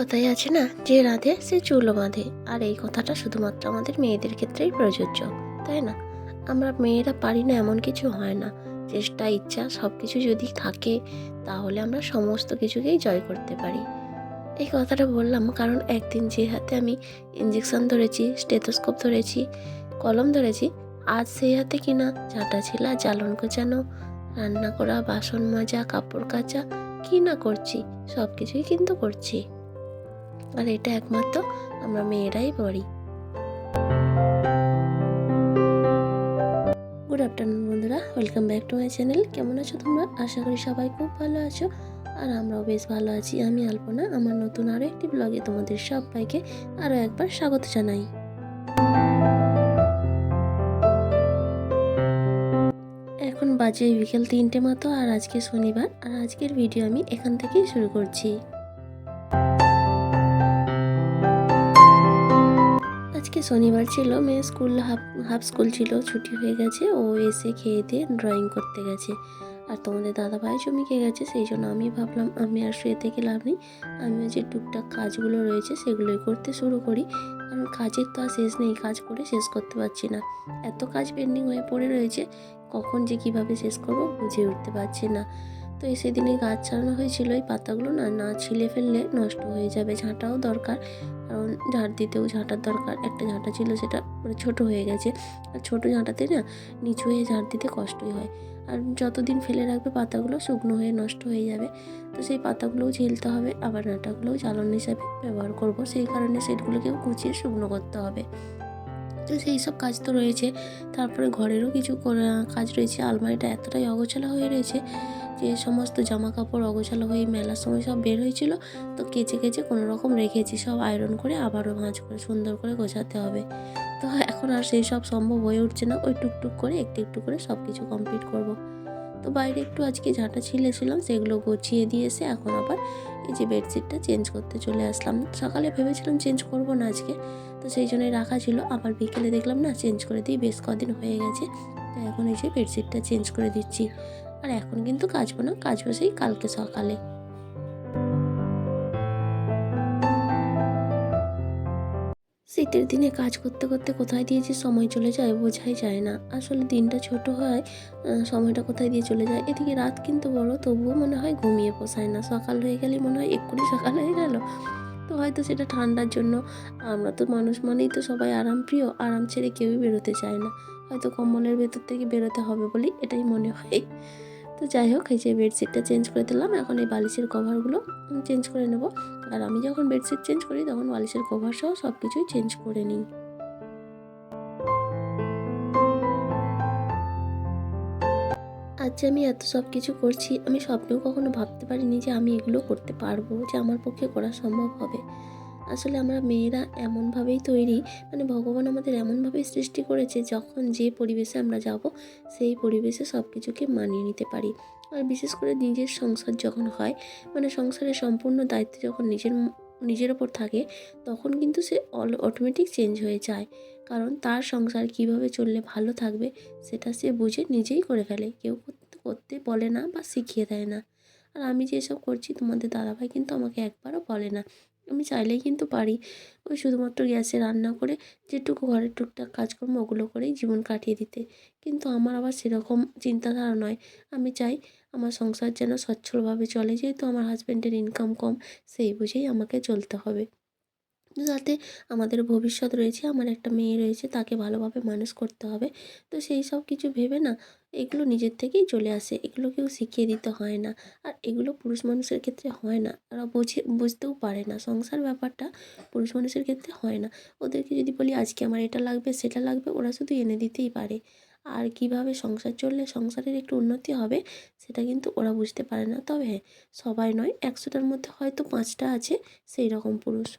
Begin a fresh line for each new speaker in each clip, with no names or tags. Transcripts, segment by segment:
কথাই আছে না, যে রাধে সে চুলও বাঁধে। আর এই কথাটা শুধুমাত্র আমাদের মেয়েদের ক্ষেত্রেই প্রযোজ্য, তাই না? আমরা মেয়েরা পারি না এমন কিছু হয় না। চেষ্টা, ইচ্ছা সব কিছু যদি থাকে, তাহলে আমরা সমস্ত কিছুকেই জয় করতে পারি। এই কথাটা বললাম কারণ একদিন যে হাতে আমি ইঞ্জেকশন ধরেছি স্টেথোস্কোপ ধরেছি, কলম ধরেছি, আজ সেই হাতে কিনা ঝাঁটা ছিলা জ্বালন গোছানো, রান্না করা, বাসন মাজা, কাপড় কাচা, কি না করছি সব কিছুই কিন্তু করছি। আর এটা একমাত্র আমরা মেয়েরাই পড়ি। গুড আফটারনুন বন্ধুরা welcome back to my channel কেমন আছো তোমরা? আশা করি সবাই খুব ভালো আছো। আর আমরাও বেশ ভালো আছি। আমি আলপনা, আমার নতুন আরও একটি ব্লগে তোমাদের সবাইকে আরও একবার স্বাগত জানাই। এখন বাজে বিকেল তিনটে মতো আর আজকে শনিবার। আর আজকের ভিডিও আমি এখান থেকেই শুরু করছি। আজকে শনিবার ছিল, মেয়ে স্কুল হাফ হাফ স্কুল ছিল, ছুটি হয়ে গেছে, ও এসে খেয়ে দিয়ে ড্রয়িং করতে গেছে। আর তোমাদের দাদা ভাই জমিকে গেছে, সেই জন্য আমি ভাবলাম, আমি আর শুয়ে থেকে লাভ নেই। আমিও যে টুকটাক কাজগুলো রয়েছে, সেগুলোই করতে শুরু করি। কারণ কাজের তো আর শেষ নেই, কাজ করে শেষ করতে পারছি না। এত কাজ পেন্ডিং হয়ে পড়ে রয়েছে, কখন যে কীভাবে শেষ করব বুঝে উঠতে পারছি না। তো এই সেদিনে গাছ ছাড়ানো হয়েছিল, এই পাতাগুলো না না ছিলে ফেললে নষ্ট হয়ে যাবে, ঝাঁটাও দরকার। কারণ ঝাঁট দিতেও ঝাঁটার দরকার, একটা ঝাঁটা ছিল সেটা মানে ছোটো হয়ে গেছে। আর ছোটো ঝাঁটাতে না নিচু হয়ে ঝাঁট দিতে কষ্টই হয়। আর যতদিন ফেলে রাখবে পাতাগুলো, শুকনো হয়ে নষ্ট হয়ে যাবে। তো সেই পাতাগুলোও ঝেলতে হবে, আবার ডাঁটাগুলোও জ্বালন হিসাবে ব্যবহার করব। সেই কারণে সেটগুলোকেও কুচিয়ে শুকনো করতে হবে। তো সেই সব কাজ তো রয়েছে। তারপরে ঘরেরও কিছু কাজ রয়েছে। আলমারিটা এতটাই অগোছালো হয়ে রয়েছে যে সমস্ত জামা কাপড় অগোছালো হয়ে মেলার সময় সব বের হয়েছিল, তো কেচে কেচে কোনো রকম রেখেছি, সব আয়রন করে আবারও ভাঁজ করে সুন্দর করে গোছাতে হবে। তো এখন আর সেই সব সম্ভব হয়ে উঠছে না, ওই টুকটুক করে, একটু একটু করে সব কিছু কমপ্লিট করব। তো বাইরে একটু আজকে ঝাঁটা ছিলেছিলাম সেগুলো গুছিয়ে দিয়ে এসে এখন আবার এই যে বেডশিটটা চেঞ্জ করতে চলে আসলাম। সকালে ভেবেছিলাম চেঞ্জ করব না আজকে, তো সেই জন্যই রাখা ছিল। আবার বিকেলে দেখলাম না চেঞ্জ করে দিই, বেশ কদিন হয়ে গেছে, তো এখন এই যে বেডশিটটা চেঞ্জ করে দিচ্ছি। আর এখন কিন্তু কাচবো না কাচবো সেই কালকে সকালে। শীতের দিনে কাজ করতে করতে কোথায় দিয়ে যে সময় চলে যায় বোঝাই যায় না। আসলে দিনটা ছোট হয় সময়টা কোথায় দিয়ে চলে যায়? এদিকে রাত কিন্তু বড়, তবুও মনে হয় ঘুমিয়ে পোষায় না। সকাল হয়ে গেলে মনে হয় এক্ষুনি সকাল হয়ে গেল। তো হয়তো সেটা ঠান্ডার জন্য। আমরা তো মানুষ মানেই তো সবাই আরাম প্রিয় আরাম ছেড়ে কেউই বেরোতে চায় না। হয়তো কম্বলের ভেতর থেকে বেরোতে হবে বলেই এটাই মনে হয়। তো যাই হোক, এই যে বেডশিটটা চেঞ্জ করে দিলাম। এখন এই বালিশের কভারগুলো চেঞ্জ করে নেব। আর আমি যখন বেডশিট চেঞ্জ করি, তখন বালিশের কভার সহ সব কিছুই চেঞ্জ করে নিই। যে আমি এত সব কিছু করছি, আমি স্বপ্নেও কখনো ভাবতে পারিনি যে আমি এগুলো করতে পারব, যে আমার পক্ষে করা সম্ভব হবে। আসলে আমরা মেয়েরা এমনভাবেই তৈরি মানে ভগবান আমাদের এমনভাবেই সৃষ্টি করেছে যখন যে পরিবেশে আমরা যাব, সেই পরিবেশে সব কিছুকে মানিয়ে নিতে পারি। আর বিশেষ করে নিজের সংসার যখন হয় মানে সংসারের সম্পূর্ণ দায়িত্ব যখন নিজের নিজের ওপর থাকে, তখন কিন্তু সে অল অটোমেটিক চেঞ্জ হয়ে যায়। কারণ তার সংসার কীভাবে চললে ভালো থাকবে, সেটা সে বুঝে নিজেই করে ফেলে। কেউ করতে বলে না বা শিখিয়ে দেয় না। আর আমি যেসব করছি, তোমাদের দাদাভাই কিন্তু আমাকে একবারও বলে না। আমি চাইলেই কিন্তু পারি। ওই শুধুমাত্র গ্যাসে রান্না করে যেটুকু ঘরের টুকটাক কাজকর্ম ওগুলো করেই জীবন কাটিয়ে দিতে। কিন্তু আমার আবার সেরকম চিন্তাধারা নয়। আমি চাই আমার সংসার যেন সচ্ছলভাবে চলে, যেহেতু আমার হাজব্যান্ডের ইনকাম কম, সেই বুঝেই আমাকে চলতে হবে। যাতে আমাদের ভবিষ্যৎ রয়েছে, আমার একটা মেয়ে রয়েছে, তাকে ভালোভাবে মানুষ করতে হবে। তো সেই সব কিছু ভেবে না, এগুলো নিজের থেকেই চলে আসে। এগুলো কেউ শিখিয়ে দিতে হয় না। আর এগুলো পুরুষ মানুষের ক্ষেত্রে হয় না। ওরা বুঝে, বুঝতেও পারে না। সংসার ব্যাপারটা পুরুষ মানুষের ক্ষেত্রে হয় না। ওদেরকে যদি বলি, আজকে আমার এটা লাগবে, সেটা লাগবে, ওরা শুধু এনে দিতেই পারে। আর কীভাবে সংসার চললে সংসারের একটু উন্নতি হবে, সেটা কিন্তু ওরা বুঝতে পারে না। তবে হ্যাঁ সবাই নয়, একশোটার মধ্যে হয়তো পাঁচটা আছে সেই রকম পুরুষ।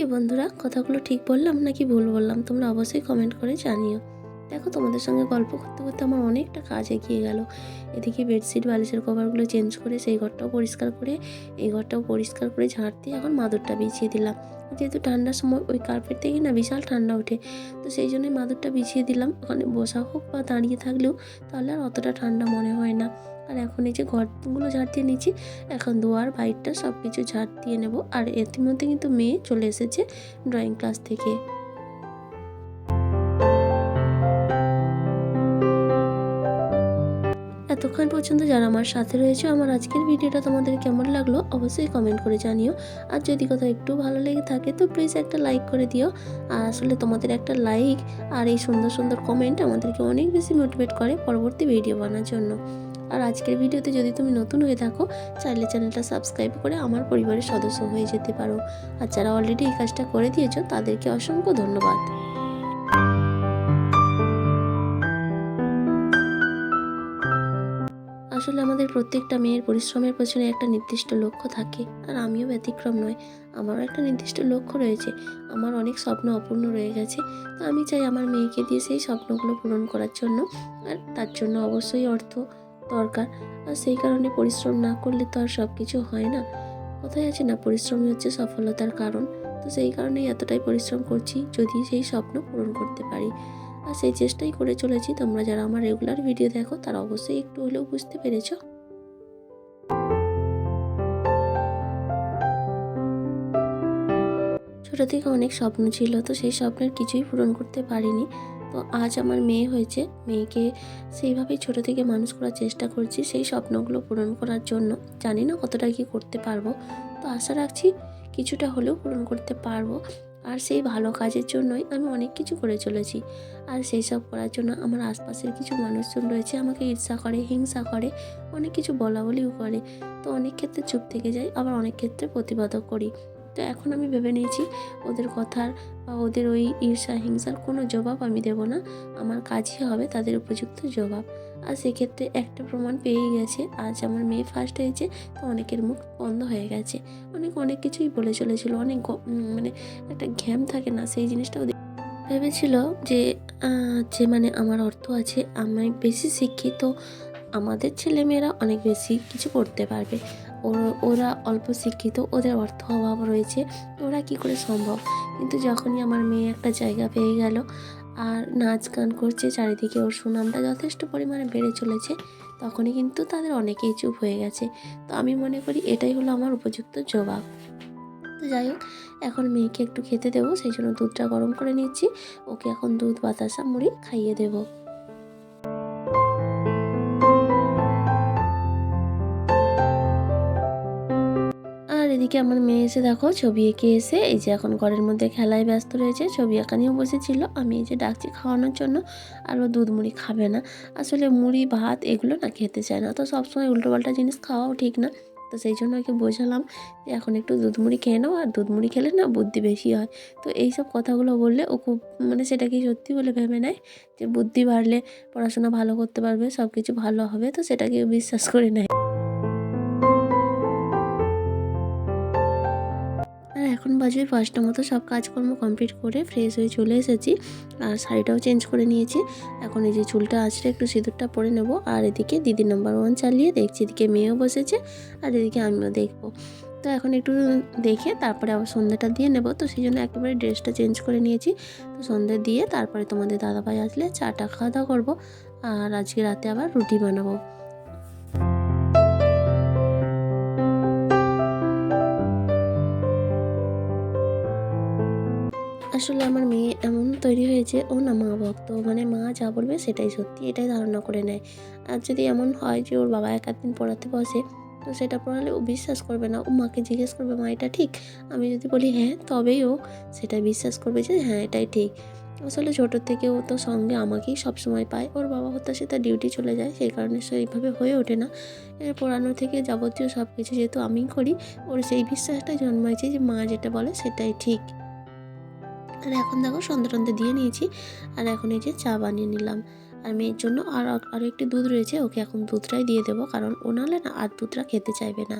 কি বন্ধুরা? কথাগুলো ঠিক বললাম নাকি ভুল বললাম? তোমরা অবশ্যই কমেন্ট করে জানিও। দেখো, তোমাদের সঙ্গে গল্প করতে করতে আমার অনেকটা কাজ এগিয়ে গেল। এদিকে বেডশিট বালিশের কভারগুলো চেঞ্জ করে সেই ঘরটাও পরিষ্কার করে, এই ঘরটাও পরিষ্কার করে ঝাড় দিয়ে এখন মাদুরটা বিছিয়ে দিলাম। যেহেতু ঠান্ডার সময় ওই কার্পেট থেকে না বিশাল ঠান্ডা ওঠে, তো সেই জন্যই মাদুরটা বিছিয়ে দিলাম। ওখানে বসা হোক বা দাঁড়িয়ে থাকলেও তাহলে আর অতটা ঠান্ডা মনে হয় না। আর এখন এই যে ঘরগুলো ঝাড় দিয়ে নিচ্ছি এখন দুয়ার বাইরটা সব কিছু ঝাড় দিয়ে নেব। আর ইতিমধ্যে কিন্তু মেয়ে চলে এসেছে ড্রয়িং ক্লাস থেকে। এতক্ষণ পর্যন্ত যারা আমার সাথে রয়েছে, আমার আজকের ভিডিওটা তোমাদের কেমন লাগল অবশ্যই কমেন্ট করে জানিও। আর যদি কোথাও একটু ভালো লেগে থাকে, তো প্লিজ একটা লাইক করে দিও। আর আসলে তোমাদের একটা লাইক আর এই সুন্দর সুন্দর কমেন্ট আমাদেরকে অনেক বেশি মোটিভেট করে পরবর্তী ভিডিও বানার জন্য। আর আজকের ভিডিওতে যদি তুমি নতুন হয়ে থাকো, চাইলে চ্যানেলটা সাবস্ক্রাইব করে আমার পরিবারের সদস্য হয়ে যেতে পারো। আর যারা অলরেডি এই কাজটা করে দিয়েছ, তাদেরকে অসংখ্য ধন্যবাদ। আসলে আমাদের প্রত্যেকটা মেয়ের পরিশ্রমের পেছনে একটা নির্দিষ্ট লক্ষ্য থাকে, আর আমিও ব্যতিক্রম নয় আমারও একটা নির্দিষ্ট লক্ষ্য রয়েছে। আমার অনেক স্বপ্ন অপূর্ণ রয়ে গেছে, তো আমি চাই আমার মেয়েকে দিয়ে সেই স্বপ্নগুলো পূরণ করার জন্য, আর তার জন্য অবশ্যই অর্থ। দরকার। আর সেই কারণে পরিশ্রম না করলে তো আর সব কিছু হয় না। কোথায় আছে না, পরিশ্রমই হচ্ছে সফলতার কারণ। তো সেই কারণেই এতটাই পরিশ্রম করছি, যদি সেই স্বপ্ন পূরণ করতে পারি। আর সেই চেষ্টাই করে চলেছি। তোমরা যারা আমার রেগুলার ভিডিও দেখো, তারা অবশ্যই একটু হলেও বুঝতে পেরেছ। ছোটো থেকে অনেক স্বপ্ন ছিল, তো সেই স্বপ্নের কিছুই পূরণ করতে পারিনি। তো আজ আমার মেয়ে হয়েছে। মেয়েকে সেইভাবেই ছোটো থেকে মানুষ করার চেষ্টা করছি, সেই স্বপ্নগুলো পূরণ করার জন্য। জানি না কতটা কি করতে পারব। তো আশা রাখছি কিছুটা হলেও পূরণ করতে পারব। আর সেই ভালো কাজের জন্যই আমি অনেক কিছু করে চলেছি। আর সেই সব করার জন্য আমার আশপাশের কিছু মানুষজন রয়েছে, আমাকে ঈর্ষা করে, হিংসা করে, অনেক কিছু বলা বলিও করে। তো অনেক ক্ষেত্রে চুপ থেকে যাই, আবার অনেক ক্ষেত্রে প্রতিবাদও করি। তো এখন আমি ভেবে নিয়েছি ওদের কথার বা ওদের ওই ঈর্ষা, হিংসার কোনো জবাব আমি দেব না। আমার কাজই হবে তাদের উপযুক্ত জবাব। আর সেক্ষেত্রে একটা প্রমাণ পেয়েই গেছে। আজ আমার মেয়ে ফার্স্ট হয়েছে, তো অনেকের মুখ বন্ধ হয়ে গেছে। অনেক অনেক কিছুই বলে চলেছিল। অনেক মানে একটা ঘ্যাম থাকে না, সেই জিনিসটাও দে- ভেবেছিল যে যে মানে আমার অর্থ আছে, আমি বেশি শিক্ষিত, আমাদের ছেলেমেয়েরা অনেক বেশি কিছু করতে পারবে। ওর- অল্প শিক্ষিত, ওদের অর্থ অভাব রয়েছে, ওরা কি করে সম্ভব? কিন্তু যখনই আমার মেয়ে একটা জায়গা পেয়ে গেল আর নাচ গান করছে, চারিদিকে ওর সুনামটা যথেষ্ট পরিমাণে বেড়ে চলেছে, তখনই কিন্তু তাদের অনেকেই চুপ হয়ে গেছে। তো আমি মনে করি এটাই হলো আমার উপযুক্ত জবাব। তো যাই হোক, এখন মেয়েকে একটু খেতে দেবো, সেই জন্য দুধটা গরম করে নিচ্ছি, ওকে এখন দুধ, বাতাসা, মুড়ি খাইয়ে দেবো। এদিকে আমার মেয়ে এসে দেখো, ছবি এঁকে এসে এই যে এখন ঘরের মধ্যে খেলায় ব্যস্ত রয়েছে, ছবি আঁকা নিয়েও বসেছিল। আমি এই যে ডাকছি খাওয়ানোর জন্য, আর ও দুধ মুড়ি খাবে না। আসলে মুড়ি, ভাত এগুলো না খেতে চায় না। তো সবসময় উল্টোপাল্টা জিনিস খাওয়াও ঠিক না। তো সেই জন্য ওকে বোঝালাম যে এখন একটু দুধ মুড়ি খেয়ে নাও, আর দুধ মুড়ি খেলে না বুদ্ধি বেশি হয়। তো এই সব কথাগুলো বললে ও খুব মানে সেটাকে সত্যি বলে ভেবে নেয় যে বুদ্ধি বাড়লে পড়াশোনা ভালো করতে পারবে সব কিছু ভালো হবে। তো সেটাকে বিশ্বাস করে নেয়। এখন বাজে পাঁচটা মতো, সব কাজকর্ম কমপ্লিট করে ফ্রেশ হয়ে চলে এসেছি। আর শাড়িটাও চেঞ্জ করে নিয়েছি। এখন এই যে চুলটা আঁচড়ে একটু সিঁদুরটা পরে নেব। আর এদিকে দিদি নাম্বার ওয়ান চালিয়ে দেখছি, এদিকে মেয়েও বসেছে, আর এদিকে আমিও দেখব। তো এখন একটু দেখে তারপরে আবার সন্ধ্যাটা দিয়ে নেব। তো সেই জন্য একেবারে ড্রেসটা চেঞ্জ করে নিয়েছি। তো সন্ধ্যে দিয়ে তারপরে তোমাদের দাদাভাই আসলে চাটা খাওয়া দাওয়া করব। আর আজকে রাতে আবার রুটি বানাবো। আসলে আমার মেয়ে এমন তৈরি হয়েছে, ও না মা ভক্ত মানে মা যা বলবে সেটাই সত্যি, এটাই ধারণা করে নেয়। আর যদি এমন হয় যে ওর বাবা এক আধ দিন পড়াতে বসে, তো সেটা পড়ালে ও বিশ্বাস করবে না। ও মাকে জিজ্ঞেস করবে, মা, এটা ঠিক? আমি যদি বলি হ্যাঁ তবেই ও সেটা বিশ্বাস করবে যে হ্যাঁ এটাই ঠিক। আসলে ছোটোর থেকে ও তো সঙ্গে আমাকেই সব সময় পায়। ওর বাবা হতে সে তার ডিউটি চলে যায়, সেই কারণে সে এইভাবে হয়ে ওঠে না। এর পড়ানো থেকে যাবতীয় সব কিছু যেহেতু আমিই করি, ওর সেই বিশ্বাসটা জন্মাইছে যে, মা যেটা বলে সেটাই ঠিক। আর এখন দেখো সন্ধ্যা টন্ধে দিয়ে নিয়েছি। আর এখন এই যে চা বানিয়ে নিলাম। আর মেয়ের জন্য আর আরও একটি দুধ রয়েছে, ওকে এখন দুধটাই দিয়ে দেবো, কারণ ও না আর দুধটা খেতে চাইবে না।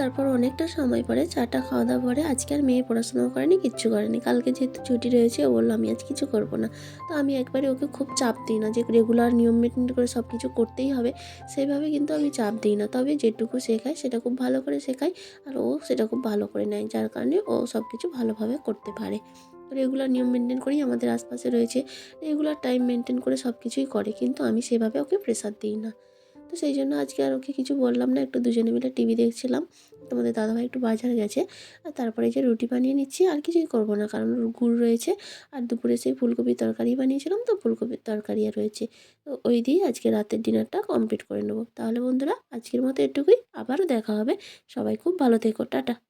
তারপর অনেকটা সময় পরে চাটা খাওয়া দাওয়া পরে আজকে আর মেয়ে পড়াশোনাও করেনি, কিচ্ছু করেনি। কালকে যেহেতু ছুটি রয়েছে, ও বলল, আমি আজ কিছু করব না। তো আমি একবারে ওকে খুব চাপ দিই না যে রেগুলার নিয়ম মেনটেন করে সব কিছু করতেই হবে সেইভাবে কিন্তু আমি চাপ দিই না। তবে যেটুকু শেখাই সেটা খুব ভালো করে শেখাই আর ও সেটা খুব ভালো করে নেয়, যার কারণে ও সব কিছু ভালোভাবে করতে পারে। রেগুলার নিয়ম মেনটেন করেই আমাদের আশপাশে রয়েছে রেগুলার টাইম মেনটেন করে সব কিছুই করে, কিন্তু আমি সেভাবে ওকে প্রেশার দিই না। তো সেই জন্য আজকে আর ওকে কিছু বললাম না, একটু দুজনে মিলে টিভি দেখছিলাম। তোমাদের দাদাভাই একটু বাজার গেছে, আর তারপরে যে রুটি বানিয়ে নিচ্ছি, আর কিছুই করব না, কারণ গুড় রয়েছে, আর দুপুরে সেই ফুলকপির তরকারি বানিয়েছিলাম, তো ফুলকপির তরকারি আর রয়েছে। তো ওই দিয়ে আজকে রাতের ডিনারটা কমপ্লিট করে নেব। তাহলে বন্ধুরা, আজকের মতো এটুকুই, আবারও দেখা হবে। সবাই খুব ভালো থেকো, টাটা।